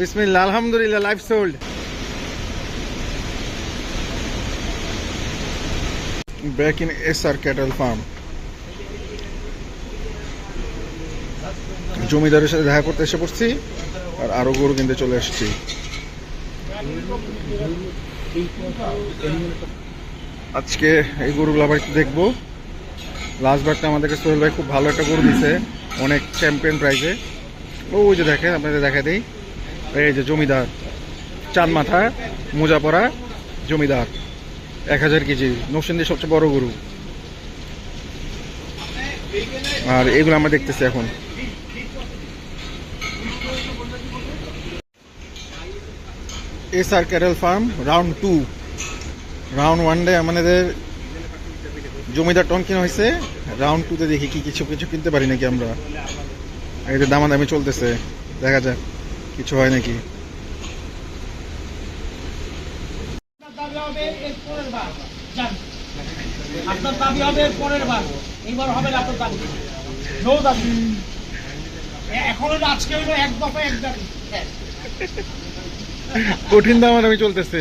বিসমিল্লাহ, আলহামদুলিল্লাহ life sold in S R cattle farm জমিদারের সাথে দেখা করতে এসে পড়ছি, আর আরও গরু কিনতে চলে এসেছি আজকে এই গরুগুলো আবার একটু দেখব। লাস্ট বারটা আমাদেরকে সোহেল ভাই খুব ভালো একটা গরু দিছে, অনেক চ্যাম্পিয়ন প্রাইজে ওই যে দেখেন, আপনাদের দেখা দেই। এই যে জমিদার, চাঁদ মাথা, মোজা পরা জমিদার, এক হাজার কেজি নৌসেন্দির সবচেয়ে বড় গরু। আর এগুলো আমরা দেখতেছি এখন। S R cattle farm, round two. Round one day আমাদের জমিদার টন কিনা হয়েছে। রাউন্ড টুতে দেখি কি কিছু কিছু কিনতে পারি নাকি আমরা। এই যে দামাদামি চলতেছে, দেখা যাক। কিছু হয় নাকি? আপনার দাবি হবে এর পরের বার যান আপনার দাবি হবে এর পরের বার এইবার হবে আপনার দাবি নো দাবি এখন আজকে হলো এক দফা এক দাবি। কঠিন দামাদামি চলতেছে।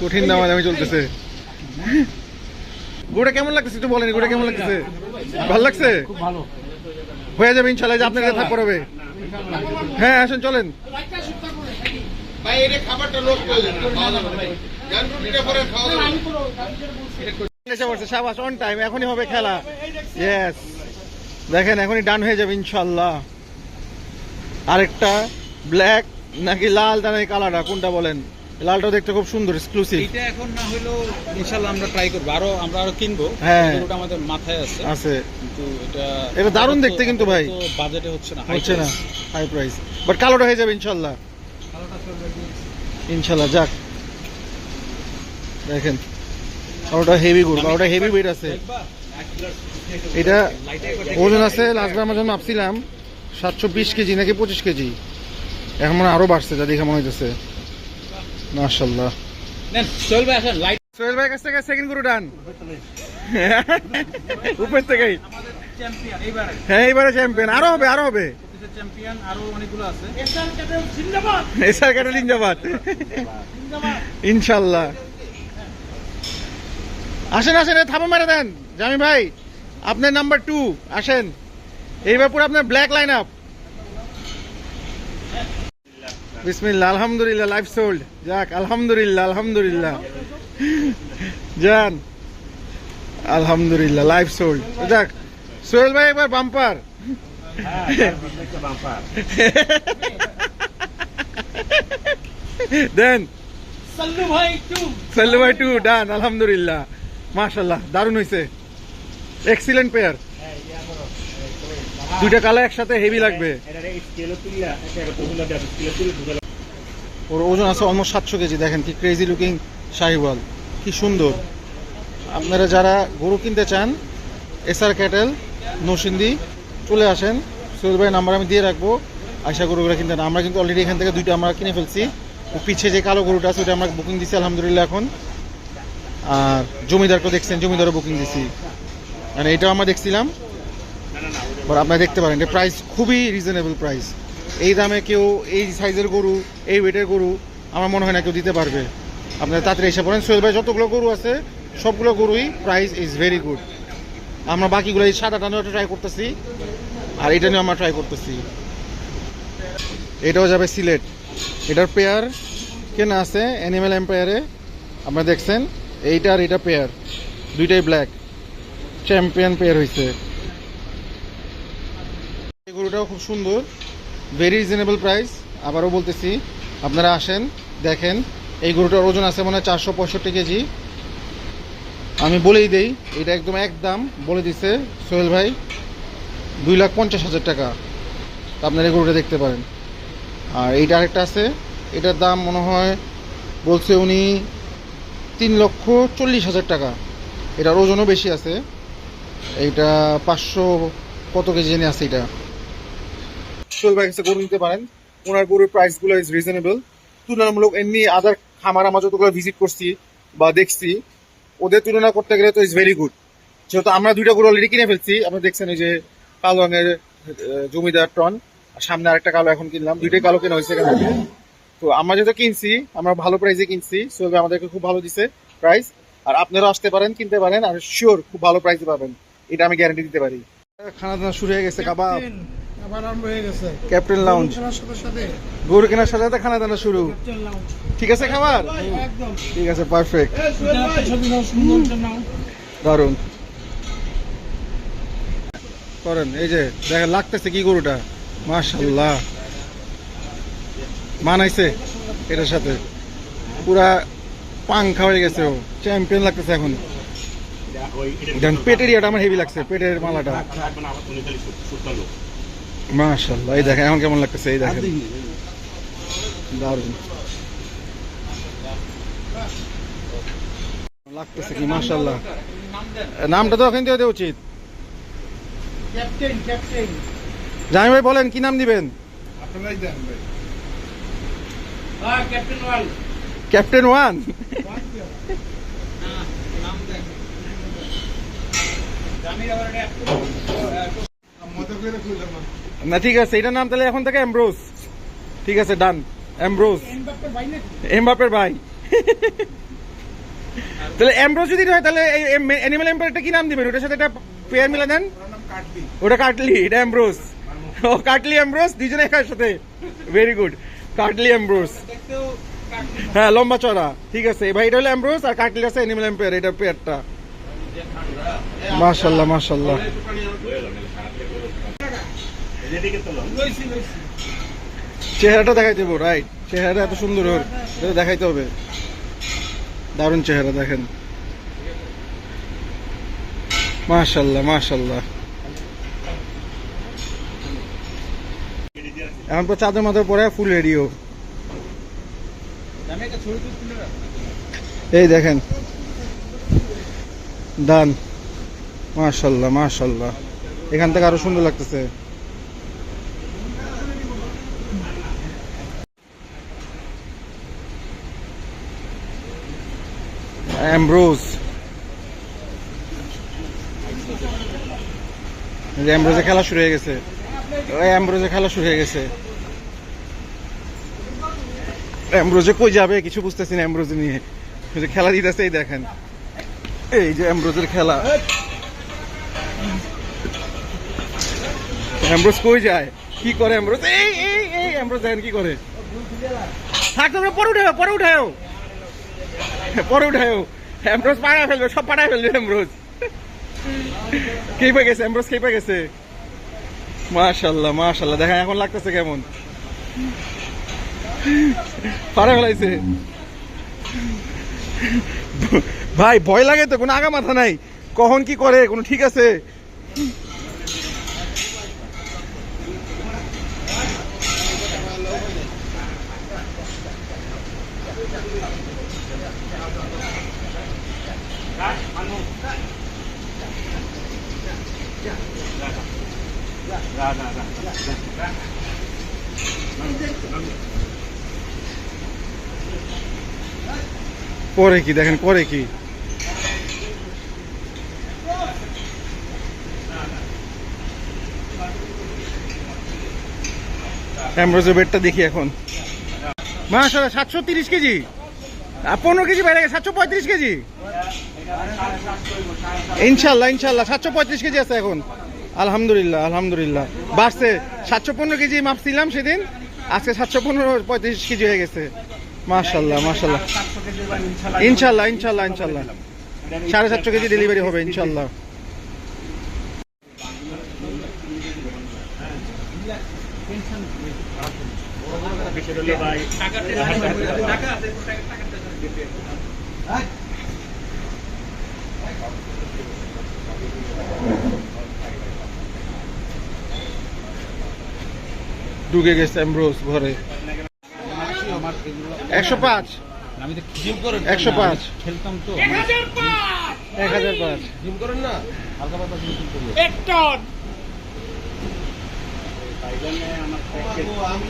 কঠিন দামাদামি চলতেছে। গোটা কেমন লাগতেছে একটু বলেন গোটা কেমন লাগতেছে? ভালো। লাগছে? খুব ভালো হয়ে যাবে ইনশাল্লাহ যে আপনার কাছে থাক করাবে হ্যাঁ আসেন চলেন। সাবাস অন টাইম এখনই হবে খেলা। ইয়েস দেখেন এখনই ডান হয়ে যাবে ইনশাল্লাহ। আরেকটা ব্ল্যাক নাকি লাল তা নাকি কালারটা কোনটা বলেন? লালটা দেখতে খুব সুন্দর এক্সক্লুসিভ এইটা এখন না হলেও ইনশাল্লাহ আমরা ট্রাই করব। আরও আমরা আরও কিনবো। হ্যাঁ। আমাদের মাথায় আছে। আছে। কিন্তু এটা এটা দারুণ দেখতে কিন্তু ভাই। বাজেটে হচ্ছে না হচ্ছে না হাই প্রাইস বাট কালোটা হয়ে যাবে ইনশাল্লাহ। ইনশাল্লাহ যাক। দেখেন কালোটা হেভি গুড় কালোটা হেভি ওয়েট আছে। এটা ওজন আছে লাস্টবার আমরা মাপছিলাম সাতশো বিশ কেজি নাকি পঁচিশ কেজি। এখন মানে আরও বাড়ছে যা দেখে মনে হইতেছে। মাশাল্লাহ নেন সোহেল ভাই আসেন লাইট সোহেল ভাই কাছ থেকে সেকেন্ড গরু ডান। উপর থেকেই। চ্যাম্পিয়ন এইবার। হ্যাঁ এবারে চ্যাম্পিয়ন আরও হবে আরও হবে। চ্যাম্পিয়ন আরও অনেকগুলো আছে। এসআর ক্যাডেল জিন্দাবাদ। এসআর ক্যাটেল জিন্দাবাদ। জিন্দাবাদ। ইনশাল্লাহ আসেন মেরে দেন। জামি ভাই আপনার নাম্বার টু আসেন। এইবার পুরো আপনার ব্ল্যাক লাইন আপ বিসমিল্লাহ, আলহামদুলিল্লাহ লাইফ সোল্ড যাক, আলহামদুলিল্লাহ আলহামদুলিল্লাহ। যান আলহামদুলিল্লাহ লাইফ সোল্ড যাক, সোহেল ভাই এবার বাম্পার দেন। সাল্লু ভাই টু ডান আলহামদুলিল্লাহ। মাশাল্লাহ দারুণ হয়েছে এক্সিলেন্ট পেয়ার দুইটা কালো একসাথে হেভি লাগবে। ওর ওজন আছে অলমোস্ট সাতশো কেজি, দেখেন কি ক্রেজি লুকিং শাহিওয়াল, কি সুন্দর। আপনারা যারা গরু কিনতে চান এসআর ক্যাটেল নৌসিন্দি চলে আসেন। সোহেল ভাই নাম্বার আমি দিয়ে রাখব। আশা গরুগুলো কিনতে না, আমরা কিন্তু অলরেডি এখান থেকে দুইটা আমরা কিনে ফেলছি। ও পিছে যে কালো গরুটা আছে, ওটা আমরা বুকিং দিছি, আলহামদুলিল্লাহ এখন। আর জমিদারকে দেখছেন, জমিদারও বুকিং দিছি। মানে এটাও আমরা দেখছিলাম। বাট আপনারা দেখতে পারেন এটা প্রাইস খুবই রিজনেবল প্রাইস এই দামে কেউ, এই সাইজের গরু, এই ওয়েটের গরু, আমার মনে হয় না কেউ দিতে পারবে। আপনারা তাড়াতাড়ি এসে পড়েন। সোহেল ভাই, যতগুলো গরু আছে, সবগুলো গরুই প্রাইস ইজ ভেরি গুড আমরা বাকিগুলো এই সাদা টানো ট্রাই করতেছি, আর এটা নিয়ে আমরা ট্রাই করতেছি। এটাও যাবে সিলেট। এটার পেয়ার কেনা আছে অ্যানিম্যাল এম্পায়ারে আপনারা দেখছেন, এইটা আর এটা পেয়ার দুইটাই ব্ল্যাক চ্যাম্পিয়ন পেয়ার হয়েছে এই গরুটাও খুব সুন্দর। ভেরি রিজনেবল প্রাইস আবারও বলতেছি, আপনারা আসেন, দেখেন, এই গরুটার ওজন আছে মনে হয় চারশো পঁয়ষট্টি কেজি। আমি বলেই দেই, এটা একদম এক দাম বলে দিছে সোহেল ভাই, দুই লাখ পঞ্চাশ হাজার টাকা। আপনারা এই গরুটা দেখতে পারেন। আর এইটা আরেকটা আছে, এটার দাম মনে হয়, বলছে উনি তিন লক্ষ চল্লিশ হাজার টাকা। এটার ওজনও বেশি আছে। এইটা পাঁচশো কত কেজি জানি আছে এটা। সোহেল ভাই কাছে গরু নিতে পারেন। ওনার গরুর প্রাইসগুলো ইজ রিজনেবল তুলনামূলক এমনি আদার খামার আমরা যতগুলো ভিজিট করছি বা দেখছি ওদের তুলনা করতে গেলে তো ইজ ভেরি গুড যেহেতু আমরা দুইটা গরু অলরেডি কিনে ফেলছি আপনি দেখছেন এই যে কালো রঙের জমিদার টন আর সামনে আরেকটা কালো এখন কিনলাম দুইটাই কালো কেনা হয়েছে এখান থেকে। তো আমরা যেহেতু কিনছি আমরা ভালো প্রাইসে কিনছি সোহেল ভাই আমাদেরকে খুব ভালো দিছে প্রাইস আর আপনারাও আসতে পারেন কিনতে পারেন আর শিওর খুব ভালো প্রাইসে পাবেন। এটা আমি গ্যারান্টি দিতে পারি। খানা দানা শুরু হয়ে গেছে কাবাব। আবার আরম্ভ হয়ে গেছে। ক্যাপ্টেন লাউঞ্জ গরু কেনার সাথে সাথে খানা দানা শুরু। ঠিক আছে খাবার? ঠিক আছে পারফেক্ট দারুণ করেন এই যে দেখেন লাগতেছে কি গরুটা? মাশাল্লাহ মানাইছে এটার সাথে। পুরা পাংখা হয়ে গেছে ও। চ্যাম্পিয়ন লাগতেছে এখন। পেটের ইয়েটা আমার হেভি লাগছে পেটের মালাটা। মাশাল্লাহ এই দেখেন এখন কেমন লাগতেছে? এই দেখেন। দারুণ লাগতেছে কি? মাশাল্লাহ নামটা তো ওখান থেকে দেওয়া উচিত। Captain captain. জামি ভাই বলেন কি নাম দিবেন? হ্যাঁ ক্যাপ্টেন ওয়াল। Captain one? না ঠিক আছে এটার নাম তাহলে এখন থেকে এমব্রোস ঠিক আছে ডান এমব্রোস এমবাপের ভাই। তাহলে এমব্রোস যদি হয় তাহলে অ্যানিমেল এম্পায়ারটা কি নাম দিবেন? ওটার সাথে একটা পেয়ার মিলে দেন। ওটা কাটলি এটা এমব্রোস ও কাটলি এমব্রোস দুজনে একার সাথে ভেরি গুড কাটলি এমব্রোস হ্যাঁ লম্বা চড়া। ঠিক আছে ভাই এটা হলো এমব্রোস আর কাটলি আছে অ্যানিমেল এম্পায়ার এটা পেয়ারটা মাশাল্লাহ মাশাল্লাহ। চেহারাটা দেখাই দেবো রাইট চেহারাটা এত সুন্দর ওর দেখাইতে হবে। দারুণ চেহারা, দেখেন। মাশাল্লাহ মাশাল্লাহ। এখন পর চাদর মাথার পরে ফুল রেডিও এই দেখেন। ডান মাশাল্লাহ মাশাল্লাহ। এখান থেকে আরও সুন্দর লাগতেছে। অ্যামব্রোজ অ্যামব্রোজে খেলা শুরু হয়ে গেছে। অ্যামব্রোজে খেলা শুরু হয়ে গেছে। অ্যামব্রোজে কই যাবে? কিছু বুঝতেছি না অ্যামব্রোজে নিয়ে। যে খেলা দিতেছে, এই দেখেন। এই যে অ্যামব্রোজের খেলা। অ্যামব্রোজ কই যায়? কি করে অ্যামব্রোজ এই এই এই অ্যামব্রোজ দেখেন কি করে। থাক তোমরা পরে উঠাও পরে উঠাও পরে অ্যামব্রোজ পাড়ায় ফেলবে, সব পাড়ায় ফেলবে অ্যামব্রোজ কেঁপে গেছে অ্যামব্রোজ কেঁপে গেছে। মাশাল্লাহ মাশাল্লাহ, দেখেন এখন লাগতেছে কেমন। পাড়া ফেলাইছে। ভাই, ভয় লাগে তো, কোনো আগা মাথা নাই। কখন কি করে, কোনো ঠিক আছে? করে কি, দেখেন করে কি? বেডটা দেখি এখন। মাসাল্লাহ সাতশো তিরিশ কেজি। পনেরো কেজি বেড়ে গেছে, সাতশো পঁয়ত্রিশ কেজি। ইনশাল্লাহ ইনশাল্লাহ সাতশো পঁয়ত্রিশ কেজি আছে এখন। আলহামদুলিল্লাহ আলহামদুলিল্লাহ। বাড়ছে। সাতশো পনেরো কেজি মাপছিলাম সেদিন। আজকে সাতশো পনেরো, পঁয়ত্রিশ কেজি হয়ে গেছে। মাশাল্লাহ মাশাল্লাহ। ইনশাল্লাহ ইনশাল্লাহ ইনশাল্লাহ। সাড়ে সাতশো কেজি ডেলিভারি হবে, ইনশাল্লাহ। ঢুকে গেছে অ্যামব্রোস ঘরে। একশো পাঁচ। একশো পাঁচ। খেলতাম তো এক হাজার পাঁচ। করেন না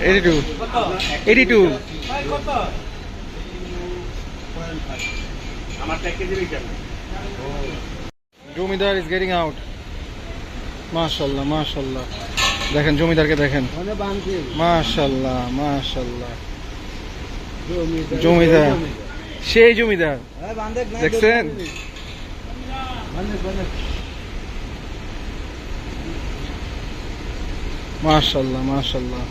এইটি টু এইটি টু জমিদার ইজ গেটিং আউট মাশাল্লাহ মাশাল্লাহ। দেখেন জমিদারকে দেখেন। মাশাল্লাহ মাশাল্লাহ। জমিদার সেই জমিদার। দেখছেন? মাশাল্লাহ মাশাল্লাহ।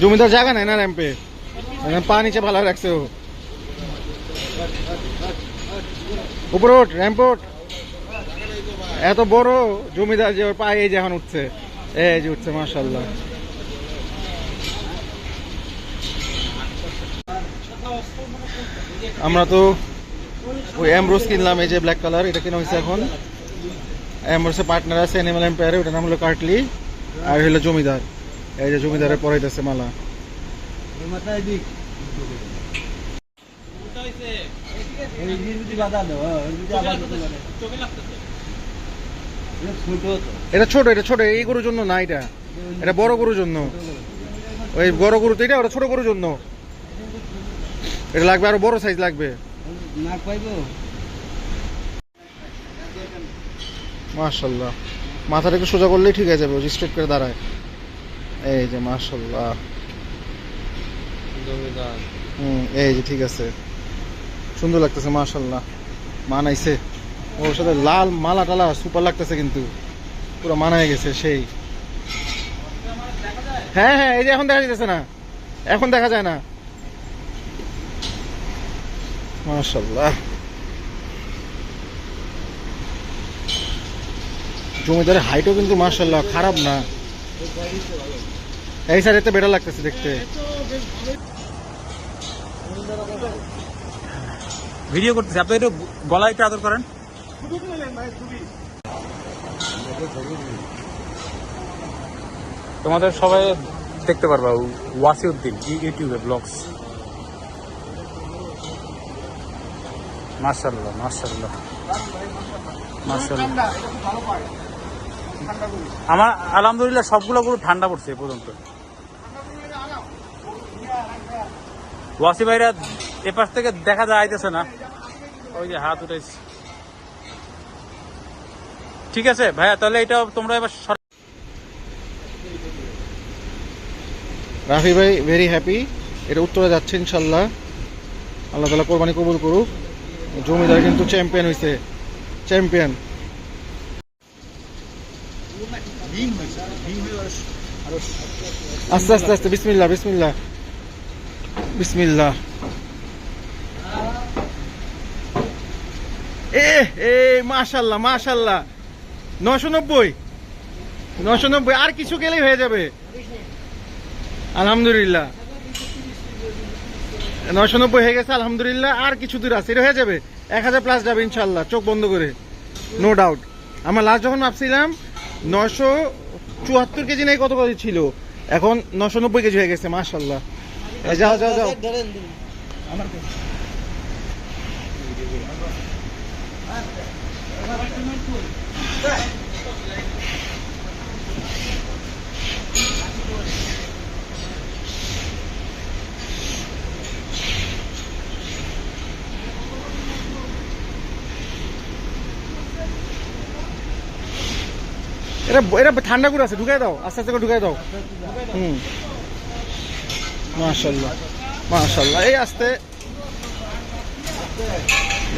জমিদার জায়গা নেই না র্যাম্পে? এখানে পা নিচে ভালো রাখছে ও। উপরে ওঠ র্যাম্প ওঠ এত বড় জমিদার যে ওর পায়ে এই যে এখন উঠছে। এই যে উঠছে মাশাল্লাহ আমরা তো ওই অ্যামব্রোস কিনলাম এই যে ব্ল্যাক কালার এটা কিনা হয়েছে এখন। অ্যামব্রোসের পার্টনার আছে অ্যানিমাল এম্পায়ারে ওটার নাম হলো কার্টলি আর হলো জমিদার। এই যে জমিদারে পরাইতেছে মালা। এটা ছোট এটা ছোট এই গরুর জন্য না এটা। এটা বড় গরুর জন্য। ওই বড় গরু তো এটা ওটা ছোট গরুর জন্য। এটা লাগবে আরও বড় সাইজ লাগবে। মাশাল্লাহ। মাথাটা একটু সোজা করলেই ঠিক আছে যাবে স্ট্রেট করে দাঁড়ায়। এই যে মাশাল্লাহ। হুম এই যে ঠিক আছে। সুন্দর লাগতেছে মাশাল্লাহ মানাইছে। ওর সাথে লাল মালা টালা সুপার লাগতেছে কিন্তু। পুরো মানায় গেছে সেই। হ্যাঁ হ্যাঁ এই যে এখন দেখা যাচ্ছে না। এখন দেখা যায় না। মাশাল্লাহ জমিদারের হাইটও কিন্তু মাশাল্লাহ খারাপ না। এই সাইডে বেটার লাগতেছে দেখতে। ভিডিও করতেছি। আপনি একটু গলায় একটু আদর করেন। তোমাদের সবাই দেখতে পারবা, ওয়াসিউদ্দিন ইউটিউবে ব্লগস। মার্শাল্লাহ মার্শাল্লাহ মার্শাল্লাহ আমার আলহামদুলিল্লাহ সবগুলো গরু ঠান্ডা পড়ছে এ পর্যন্ত। ওয়াসি ভাইরা এপাশ থেকে দেখা যাইতেছে না। ওই যে হাত উঠেছে ঠিক আছে, ভাইয়া, তাহলে এটা তোমরা এবার রাফি ভাই ভেরি হ্যাপি এটা উত্তরে যাচ্ছে, ইনশাল্লাহ। আল্লাহ তালা কোরবানি কবুল করুক। জমিদার কিন্তু চ্যাম্পিয়ন হয়েছে চ্যাম্পিয়ন আস্তে আস্তে আস্তে, বিসমিল্লাহ বিসমিল্লাহ। বিসমিল্লাহ। এ এ মাশাল্লাহ মাশাল্লাহ। নশো নব্বই নশো নব্বই আর কিছু গেলেই হয়ে যাবে। আলহামদুলিল্লাহ। নশো নব্বই হয়ে গেছে, আলহামদুলিল্লাহ। আর কিছু দূর আছে হয়ে যাবে। এক হাজার প্লাস যাবে ইনশাল্লাহ, চোখ বন্ধ করে। নো ডাউট আমার লাস্ট যখন ভাবছিলাম নশো চুয়াত্তর কেজি নেই কত কেজি ছিল? এখন নশো নব্বই কেজি হয়ে গেছে, মাশাল্লাহ। যাও যাও যাও। এটা এটা ঠান্ডা করে আছে, ঢুকাই দাও, আস্তে আস্তে করে ঢুকাই দাও। হুম। মাশাল্লাহ মাশাল্লাহ এই আস্তে।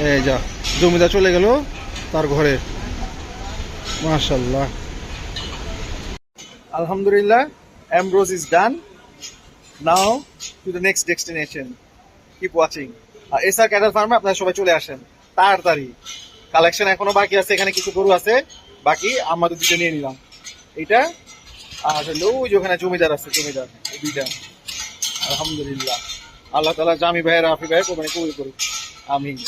এই যা, জমিদার চলে গেল। তার ঘরে। মাশাল্লাহ আলহামদুলিল্লাহ Ambrose is done now to the next destination keep watching R SR cattle ফার্মে আপনারা সবাই চলে আসেন। তাড়াতাড়ি। কালেকশন এখনও বাকি আছে, এখানে কিছু গরু আছে। বাকি আমাদের দুটো নিয়ে নিলাম। এইটা, আর হলো ওই যে ওখানে জমিদার আছে, জমিদার। দুইটা। আলহামদুলিল্লাহ। আল্লাহ তালা জামি ভাইয়ের রাফি ভাইয়ের কোরবানি কবুল করুক। আমিন।